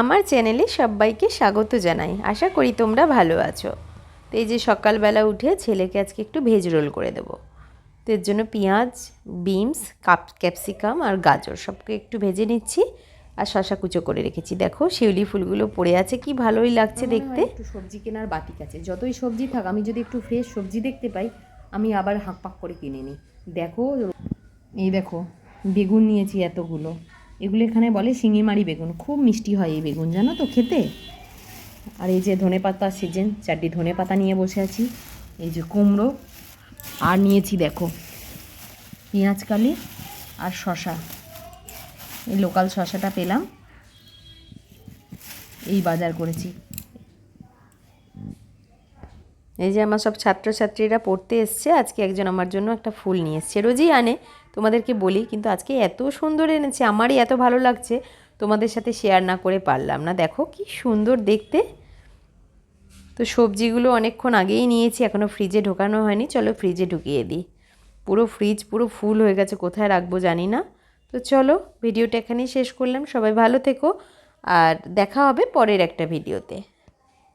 আমার চ্যানেলে সবাইকে স্বাগত জানাই। আশা করি তোমরা ভালো আছো। তো এই যে সকালবেলা উঠে ছেলেকে আজকে একটু ভেজ রোল করে দেবো। তো এর জন্য পেঁয়াজ বিনস কাপ ক্যাপসিকাম আর গাজর সবকে একটু ভেজে নিচ্ছি আর শশা কুচো করে রেখেছি। দেখো শিউলি ফুলগুলো পড়ে আছে কি ভালোই লাগছে দেখতে। একটু সবজি কেনার বাতিক আছে। যতই সবজি থাক আমি যদি একটু ফ্রেশ সবজি দেখতে পাই আমি আবার হাঁক পাক করে কিনে নিই। দেখো এই দেখো বেগুন নিয়েছি এতগুলো। এগুলো এখানে বলে শিঙিমারি বেগুন। খুব মিষ্টি হয় এই বেগুন, জানো তো খেতে? আর এই যে ধনে পাতা সিজন, চারটি ধনে পাতা নিয়ে বসে আছি। এই যে কুমড়ো, আর নিয়েছি দেখো, পেঁয়াজ কালি আর শশা এই লোকাল শশাটা পেলাম। এই বাজার করেছি। এই যে আমার সব ছাত্রছাত্রীরা পড়তে এসছে, আজকে একজন আমার জন্য একটা ফুল নিয়ে এসছে। রোজই আনে, তোমাদেরকে বলি, কিন্তু আজকে এত সুন্দর এনেছে, আমারই এত ভালো লাগছে, তোমাদের সাথে শেয়ার না করে পারলাম না। দেখো কি সুন্দর দেখতে। তো সবজিগুলো অনেকক্ষণ আগেই নিয়েছি এখনও ফ্রিজে ঢোকানো হয়নি, চলো ফ্রিজে ঢুকিয়ে দিই। পুরো ফ্রিজ পুরো ফুল হয়ে গেছে, কোথায় রাখব জানি না। তো চলো ভিডিওটা এখানেই শেষ করলাম, সবাই ভালো থেকো, আর দেখা হবে পরের একটা ভিডিওতে